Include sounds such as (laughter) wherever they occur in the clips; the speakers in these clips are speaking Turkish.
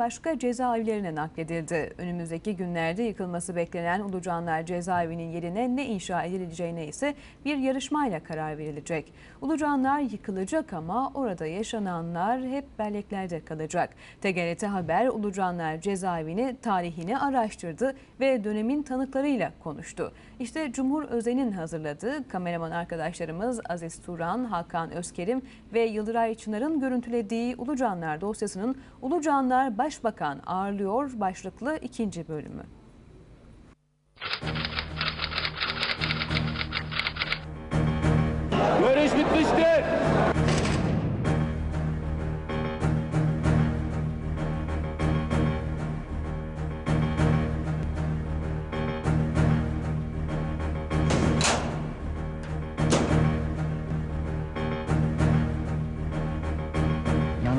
başka cezaevlerine nakledildi. Önümüzdeki günlerde yıkılması beklenen Ulucanlar cezaevinin yerine ne inşa edileceğine ise bir yarışmayla karar verilecek. Ulucanlar yıkılacak ama orada yaşananlar hep belleklerde kalacak. TGRT Haber Ulucanlar cezaevini tarihini araştırdı ve dönemin tanıklarıyla konuştu. İşte Cumhur Özen'in hazırladığı kameraman arkadaşlarımız Aziz Turan, Hakan Özkerim ve Yıldıray Çınar'ın görüntülediği Ulucanlar dosyasının Ulucanlar Başbakan ağırlıyor başlıklı ikinci bölümü.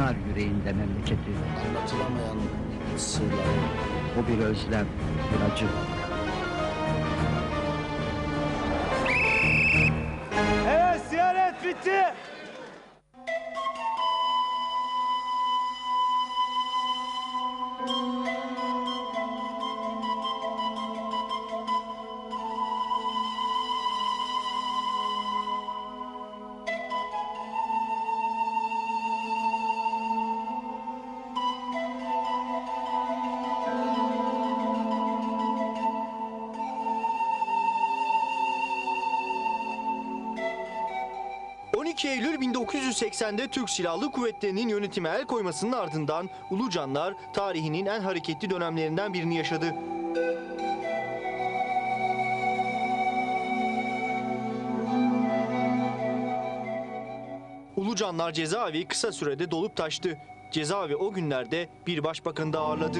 Yanar yüreğinde memleketi. anlatılamayan sırları O bir özlem, bir acı. Evet ziyaret bitti. 12 Eylül 1980'de Türk Silahlı Kuvvetleri'nin yönetime el koymasının ardından Ulucanlar tarihinin en hareketli dönemlerinden birini yaşadı. Ulucanlar cezaevi kısa sürede dolup taştı. Cezaevi o günlerde bir başbakanı da ağırladı.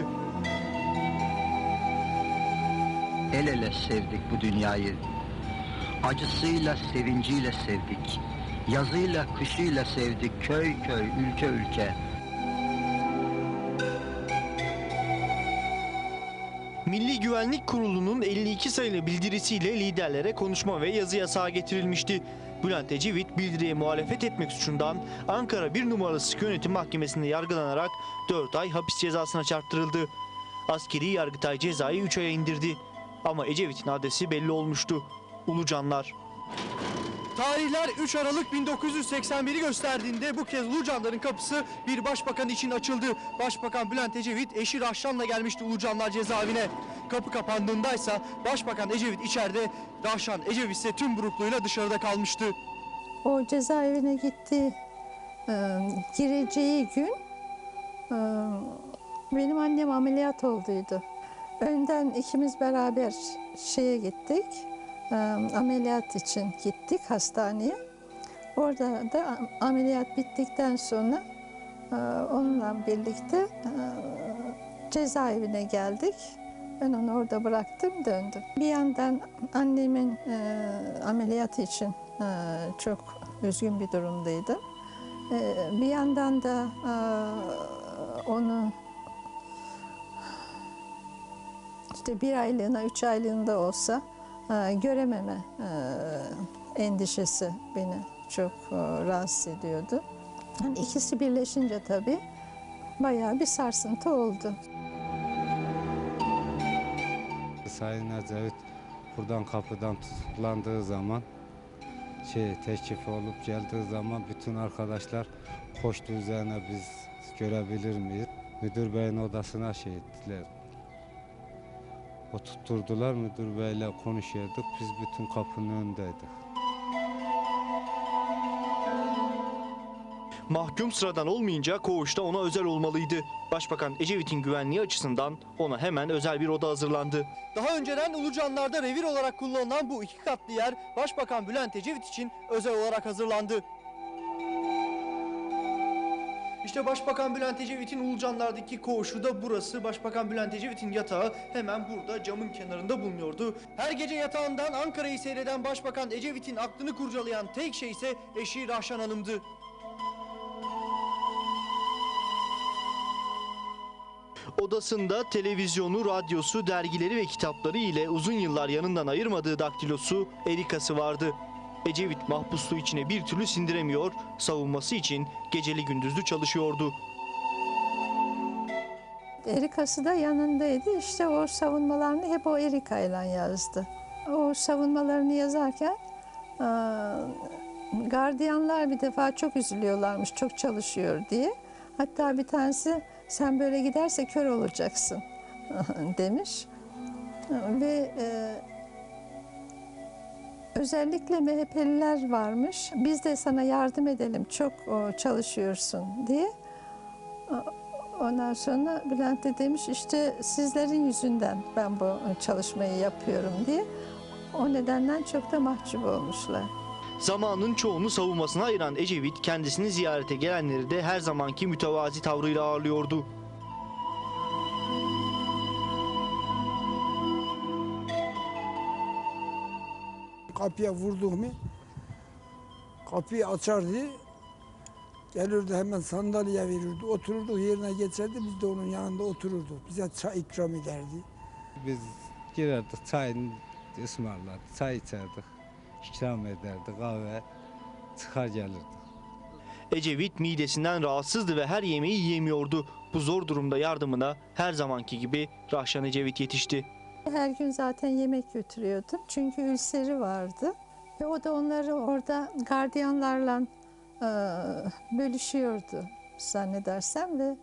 El ele sevdik bu dünyayı. Acısıyla, sevinciyle sevdik. Yazıyla, kışıyla sevdik köy köy, ülke ülke. Milli Güvenlik Kurulu'nun 52 sayılı bildirisiyle liderlere konuşma ve yazı yasağı getirilmişti. Bülent Ecevit bildiriye muhalefet etmek suçundan Ankara 1 numaralı sıkı yönetim mahkemesinde yargılanarak 4 ay hapis cezasına çarptırıldı. Askeri Yargıtay cezayı 3 aya indirdi. Ama Ecevit'in adresi belli olmuştu. Ulucanlar. Tarihler 3 Aralık 1981'i gösterdiğinde bu kez Ulucanların kapısı bir başbakan için açıldı. Başbakan Bülent Ecevit eşi Rahşan'la gelmişti Ulucanlar cezaevine. Kapı kapandığındaysa Başbakan Ecevit içeride, Rahşan Ecevit ise tüm burukluğuyla dışarıda kalmıştı. O cezaevine gitti e, gireceği gün e, benim annem ameliyat olduydu. Önden ikimiz beraber şeye gittik. Ameliyat için gittik hastaneye. Orada da ameliyat bittikten sonra e, onunla birlikte e, cezaevine geldik. Ben onu orada bıraktım döndüm. Bir yandan annemin e, ameliyatı için e, çok üzgün bir durumdaydım. Bir yandan da onu işte bir aylığına, üç aylığında olsa görememe e, endişesi beni çok e, rahatsız ediyordu. Yani ikisi birleşince tabii bayağı bir sarsıntı oldu. Sayın Ecevit buradan kapıdan tutuklandığı zaman şey teşrif olup geldiği zaman bütün arkadaşlar koştu üzerine biz görebilir miyiz? Müdür beyin odasına şey ettiler. O tutturdular müdür beyle konuşuyorduk biz bütün kapının önündeydik. Mahkum sıradan olmayınca koğuşta ona özel olmalıydı. Başbakan Ecevit'in güvenliği açısından ona hemen özel bir oda hazırlandı. Daha önceden Ulucanlar'da revir olarak kullanılan bu iki katlı yer Başbakan Bülent Ecevit için özel olarak hazırlandı. İşte Başbakan Bülent Ecevit'in Ulucanlar'daki koğuşu da burası. Başbakan Bülent Ecevit'in yatağı hemen burada camın kenarında bulunuyordu. Her gece yatağından Ankara'yı seyreden Başbakan Ecevit'in aklını kurcalayan tek şey ise eşi Rahşan Hanım'dı. Odasında televizyonu, radyosu, dergileri ve kitapları ile uzun yıllar yanından ayırmadığı daktilosu, erikası vardı. Ecevit mahpusluğu içine bir türlü sindiremiyor, savunması için geceli gündüzlü çalışıyordu. Erika'sı da yanındaydı. İşte o savunmalarını hep o Erika ile yazdı. O savunmalarını yazarken gardiyanlar bir defa çok üzülüyorlarmış, çok çalışıyor diye. Hatta bir tanesi sen böyle giderse kör olacaksın (laughs) demiş. Ve e, özellikle MHP'liler varmış. Biz de sana yardım edelim, çok çalışıyorsun diye. Ondan sonra Bülent de demiş işte sizlerin yüzünden ben bu çalışmayı yapıyorum diye. O nedenden çok da mahcup olmuşlar. Zamanın çoğunu savunmasına ayıran Ecevit kendisini ziyarete gelenleri de her zamanki mütevazi tavrıyla ağırlıyordu. Kapıya vurduğumu kapıyı açardı. Gelirdi hemen sandalye verirdi. Otururduk yerine geçerdi. Biz de onun yanında otururduk. Bize çay ikram ederdi. Biz girerdik çayını ısmarlardı. Çay içerdik. ikram ederdi kahve. Çıkar gelirdik. Ecevit midesinden rahatsızdı ve her yemeği yiyemiyordu. Bu zor durumda yardımına her zamanki gibi Rahşan Ecevit yetişti. Her gün zaten yemek götürüyordum. Çünkü ülseri vardı. Ve o da onları orada gardiyanlarla e, bölüşüyordu zannedersem ve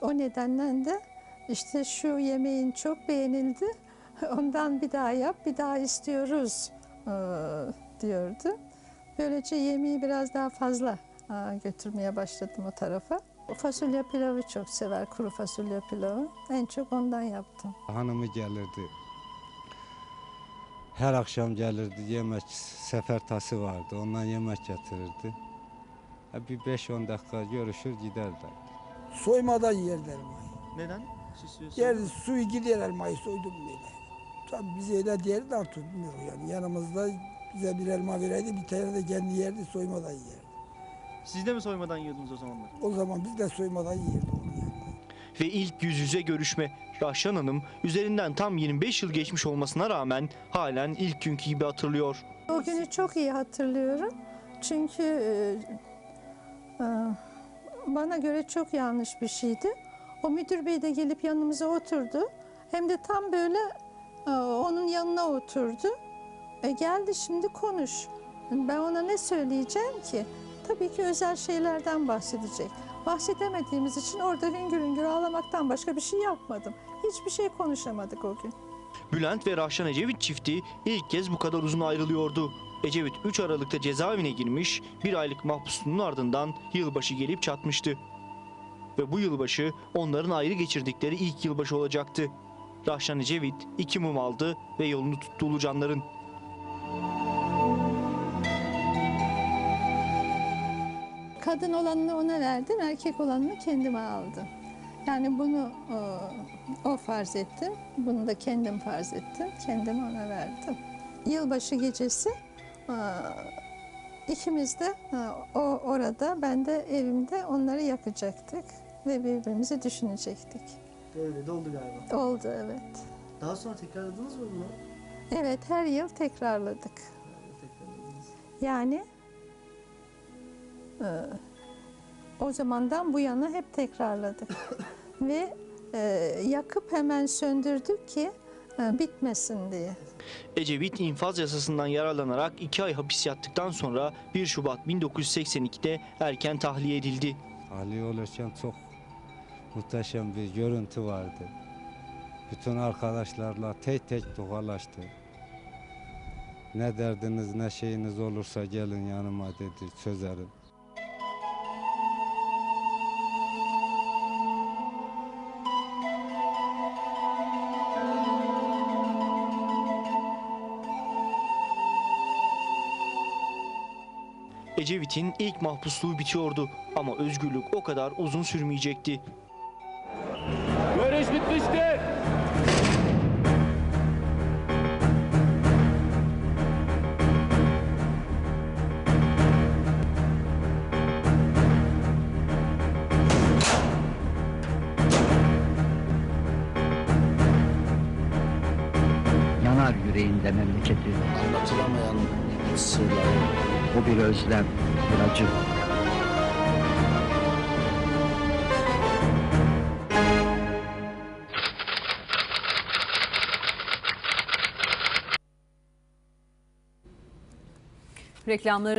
o nedenden de işte şu yemeğin çok beğenildi. (laughs) Ondan bir daha yap, bir daha istiyoruz e, diyordu. Böylece yemeği biraz daha fazla e, götürmeye başladım o tarafa. Fasulye pilavı çok sever, kuru fasulye pilavı. En çok ondan yaptım. Hanımı gelirdi. Her akşam gelirdi yemek sefer tası vardı. Ondan yemek getirirdi. Ha, Bir 5-10 dakika görüşür giderler. Soymadan yerdi elmayı. Neden? Yerdi suyu gider elmayı soydum böyle. Tabii biz öyle diğeri de artık bilmiyorum yani. Yanımızda bize bir elma verirdi, bir tane de kendi yerdi, soymadan yerdi. Siz de mi soymadan yiyordunuz o zamanlar? O zaman biz de soymadan yerdik. Ve ilk yüz yüze görüşme. Rahşan Hanım üzerinden tam 25 yıl geçmiş olmasına rağmen halen ilk günkü gibi hatırlıyor. O günü çok iyi hatırlıyorum. Çünkü e, e, bana göre çok yanlış bir şeydi. O müdür bey de gelip yanımıza oturdu. Hem de tam böyle e, onun yanına oturdu. E, geldi şimdi konuş. Ben ona ne söyleyeceğim ki? Tabii ki özel şeylerden bahsedecek. Bahsedemediğimiz için orada hüngür hüngür ağlamaktan başka bir şey yapmadım. Hiçbir şey konuşamadık o gün. Bülent ve Rahşan Ecevit çifti ilk kez bu kadar uzun ayrılıyordu. Ecevit 3 Aralık'ta cezaevine girmiş, bir aylık mahpusluğunun ardından yılbaşı gelip çatmıştı. Ve bu yılbaşı onların ayrı geçirdikleri ilk yılbaşı olacaktı. Rahşan Ecevit iki mum aldı ve yolunu tuttu Ulucanların. Kadın olanını ona verdim, erkek olanını kendime aldım. Yani bunu e, o farz ettim, bunu da kendim farz ettim, kendimi ona verdim. Yılbaşı gecesi e, ikimiz de e, o orada, ben de evimde onları yakacaktık ve birbirimizi düşünecektik. Öyle de oldu galiba. Oldu evet. Daha sonra tekrarladınız mı bunu? Evet her yıl tekrarladık. Tekrarladınız. Yani e, o zamandan bu yana hep tekrarladık. (laughs) Ve e, yakıp hemen söndürdük ki e, bitmesin diye. Ecevit infaz yasasından yararlanarak 2 ay hapis yattıktan sonra 1 Şubat 1982'de erken tahliye edildi. Ali olurken çok muhteşem bir görüntü vardı. Bütün arkadaşlarla tek tek tokalaştı. Ne derdiniz ne şeyiniz olursa gelin yanıma dedi çözerim. Ecevit'in ilk mahpusluğu bitiyordu ama özgürlük o kadar uzun sürmeyecekti. Görüş bitmiştir. Yanar yüreğinde memleketi. Anlatılamayan sırları. Bu bir özlem, bir acı. Reklamları